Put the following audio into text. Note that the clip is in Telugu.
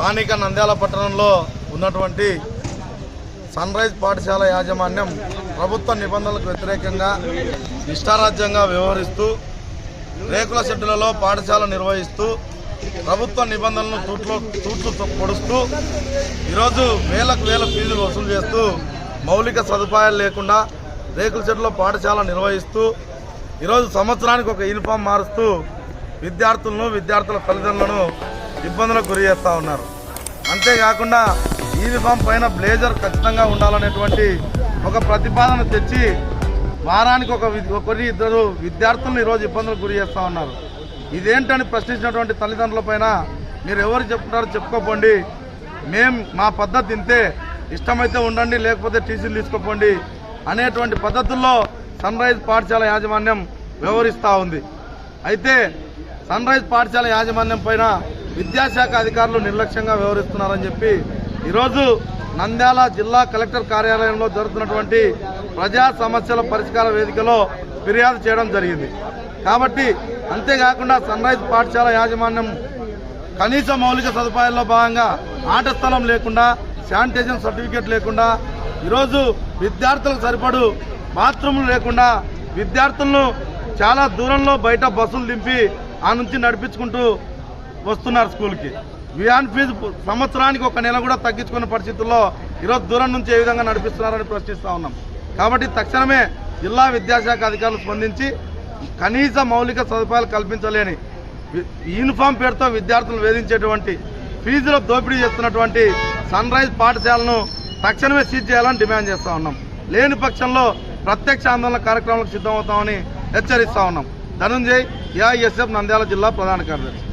స్థానిక నంద్యాల పట్టణంలో ఉన్నటువంటి సన్ రైజ్ పాఠశాల యాజమాన్యం ప్రభుత్వ నిబంధనలకు వ్యతిరేకంగా ఇష్టారాజ్యంగా వ్యవహరిస్తూ రేకుల షెడ్డులలో పాఠశాల నిర్వహిస్తూ ప్రభుత్వ నిబంధనలను తూట్లు తూట్లు పొడుస్తూ ఈరోజు వేలకు వేల ఫీజులు వసూలు చేస్తూ మౌలిక సదుపాయాలు లేకుండా రేకుల షెడ్లో పాఠశాల నిర్వహిస్తూ ఈరోజు సంవత్సరానికి ఒక యూనిఫామ్ మారుస్తూ విద్యార్థులను విద్యార్థుల తల్లిదండ్రులను ఇబ్బందులకు గురి చేస్తూ ఉన్నారు. అంతేకాకుండా యూనిఫామ్ పైన బ్లేజర్ ఖచ్చితంగా ఉండాలనేటువంటి ఒక ప్రతిపాదన తెచ్చి వారానికి ఒక వి- ఒకరి ఇద్దరు విద్యార్థులను ఈరోజు ఇబ్బందులకు గురి చేస్తూ ఉన్నారు. ఇదేంటని ప్రశ్నించినటువంటి తల్లిదండ్రుల పైన మీరు ఎవరు చెప్తున్నారో చెప్పుకోపోండి. మేం మా పద్ధతి ఇంతే. ఇష్టమైతే ఉండండి లేకపోతే టీసీలు తీసుకోపోండి అనేటువంటి పద్ధతుల్లో సన్ రైజ్ పాఠశాల యాజమాన్యం వ్యవహరిస్తూ ఉంది. అయితే సన్ రైజ్ పాఠశాల యాజమాన్యం పైన విద్యాశాఖ అధికారులు నిర్లక్ష్యంగా వ్యవహరిస్తున్నారని చెప్పి ఈరోజు నంద్యాల జిల్లా కలెక్టర్ కార్యాలయంలో జరుగుతున్నటువంటి ప్రజా సమస్యల పరిష్కార వేదికలో ఫిర్యాదు చేయడం జరిగింది. కాబట్టి అంతేకాకుండా సన్ రైజ్ పాఠశాల యాజమాన్యం కనీస మౌలిక సదుపాయాల్లో భాగంగా ఆట స్థలం లేకుండా శానిటైజేషన్ సర్టిఫికేట్ లేకుండా ఈరోజు విద్యార్థులకు సరిపడు బాత్రూములు లేకుండా విద్యార్థులను చాలా దూరంలో బయట బస్సులు దింపి ఆ నుంచి నడిపించుకుంటూ వస్తున్నారు స్కూల్కి వ్యాన్ ఫీజు సంవత్సరానికి ఒక నెల కూడా తగ్గించుకున్న పరిస్థితుల్లో ఈరోజు దూరం నుంచి ఏ విధంగా నడిపిస్తున్నారని ప్రశ్నిస్తూ ఉన్నాం. కాబట్టి తక్షణమే జిల్లా విద్యాశాఖ అధికారులు స్పందించి కనీస మౌలిక సదుపాయాలు కల్పించలేని యూనిఫామ్ పేరుతో విద్యార్థులను వేధించేటువంటి ఫీజులో దోపిడీ చేస్తున్నటువంటి సన్ రైజ్ పాఠశాలను తక్షణమే సీజ్ చేయాలని డిమాండ్ చేస్తూ ఉన్నాం. లేని పక్షంలో ప్రత్యక్ష ఆందోళన కార్యక్రమాలకు సిద్ధమవుతామని హెచ్చరిస్తూ ఉన్నాం. ధనుంజయ్ ఏఐఎస్ఎఫ్ నంద్యాల జిల్లా ప్రధాన కార్యదర్శి.